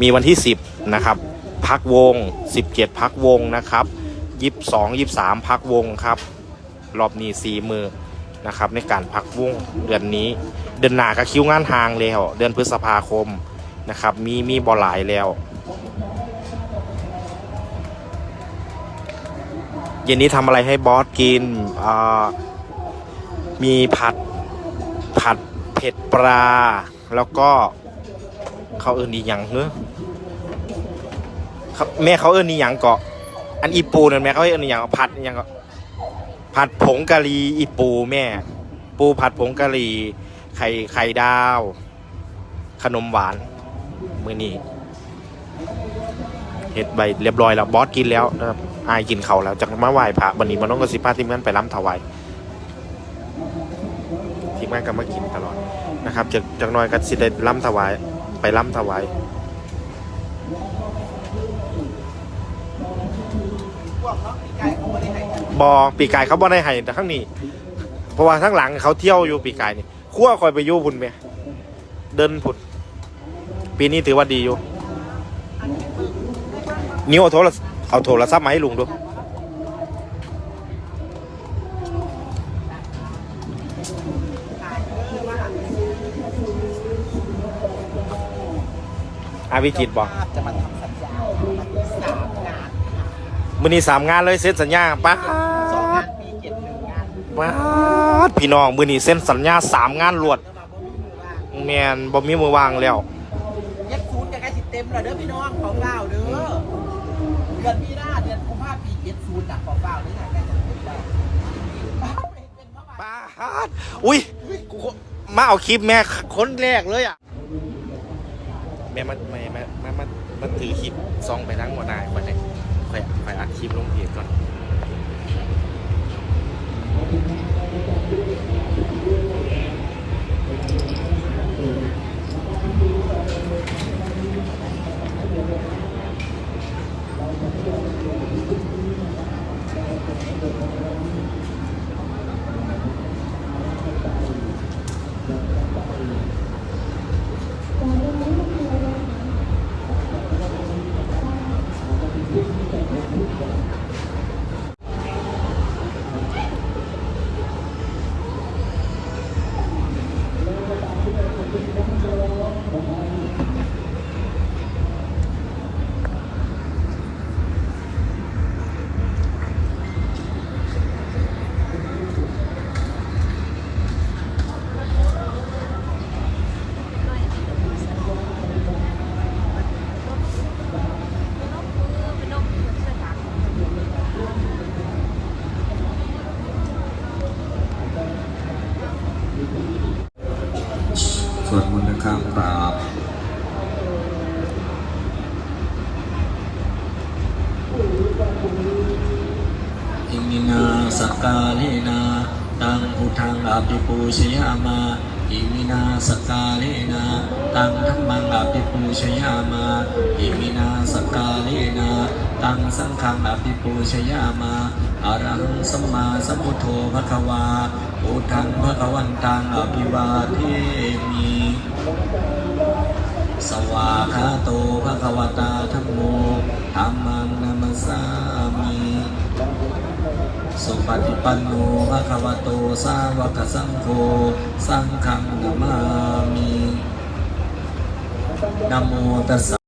มีวันที่ 10 นะครับ พักวง 17 พักวงนะครับ22 23 พักวงครับ รอบนี้สี่มือนะครับ ในการพักวงเดือนนี้ เดือนหน้าก็คิวงานห่างแล้ว เดือนพฤษภาคมนะครับ มีมีบอหลายแล้วเย็นนี้ทำอะไรให้บอสกิน มีผัดผัดเผ็ดปลา แล้วก็ เขาเอิญอีหยังเนอะแม่เขาเอิญอีหยังเกาะ อันอีปูนั่นแม่เขาเอิญอีหยังผัดยังเกาะผัดผงกะหรี่อีปูแม่ ปูผัดผงกะหรี่ไข่ไข่ดาว ขนมหวานมือนี้เฮ็ดใบเรียบร้อยแล้วบอสกินแล้วนะครับอายกินเขาแล้วจากมาไหว้พระวันนี้มันต้องกระสิบพาทีมงานไปล้ำถวายทีมงานก็มากินตลอดนะครับจากจากน้อยก็สิได้ล้ำถวาย ไปล้ำถวายบอปีกายเขาบ่ได้ให้แต่ข้างนี้ เพราะว่าข้างหลังเขาเที่ยวอยู่ปีกายนี่ขั้วคอยไปยู่พุ่นไหมเดินพุ่นปีนี้ถือว่าดีอยู่นิ้วเอาโทรเอาโทรศัพท์มาให้ลุงดู อาวิจิตบอกจะมาทำสัญญาสามงานมือนี้สามงานเลยเซ็นสัญญาป้าสองงานปีเจ็ดหนึ่งงานป้าดพี่น้องมือนี้เซ็นสัญญาสามงานรวดแล้วมาบ่มีมือว่างแมนบ่มีมือวางแล้วเย็บศูนย์จะใกล้สิเต็มแล้วเด้อพี่น้องขอเฝ้าเด้อเดือนมีนาเดือนกุมภาพันธ์ปีเจ็ดศูนย์น่ะขอเฝ้าเด้อใกล้จะเต็มแล้วบ้าไปเป็นเมื่อวานป้าดอุ้ยกูมาเอาคลิปแม่คนแรกเลยอะ แม่มาแม่แม่แม่มามาถือคลิปซองไปทั้งหัวหน้าไปเลยค่อยค่อยอัดคลิปลงเพจก่อน วดมนต์นะครับกราบอิมินาสักกาเลนาตังพุทธังอาภิปูชยามาอิมินาสกกาเลนาตังธัมมังอาภิปูชยามาอิมินาสกกาเลนาตังสังฆังอาภิปูชยามา อรังสัมมาสัมพุทโธภควาพุทธังภควันตังอภิวาเทมิสวาคาโตภะคะวตาธัมโมธัมมังนามัสสามิสุปฏิปันโนภะคะวะโต สาวกสังโฆ สังฆังนามามินะโมตัสสะ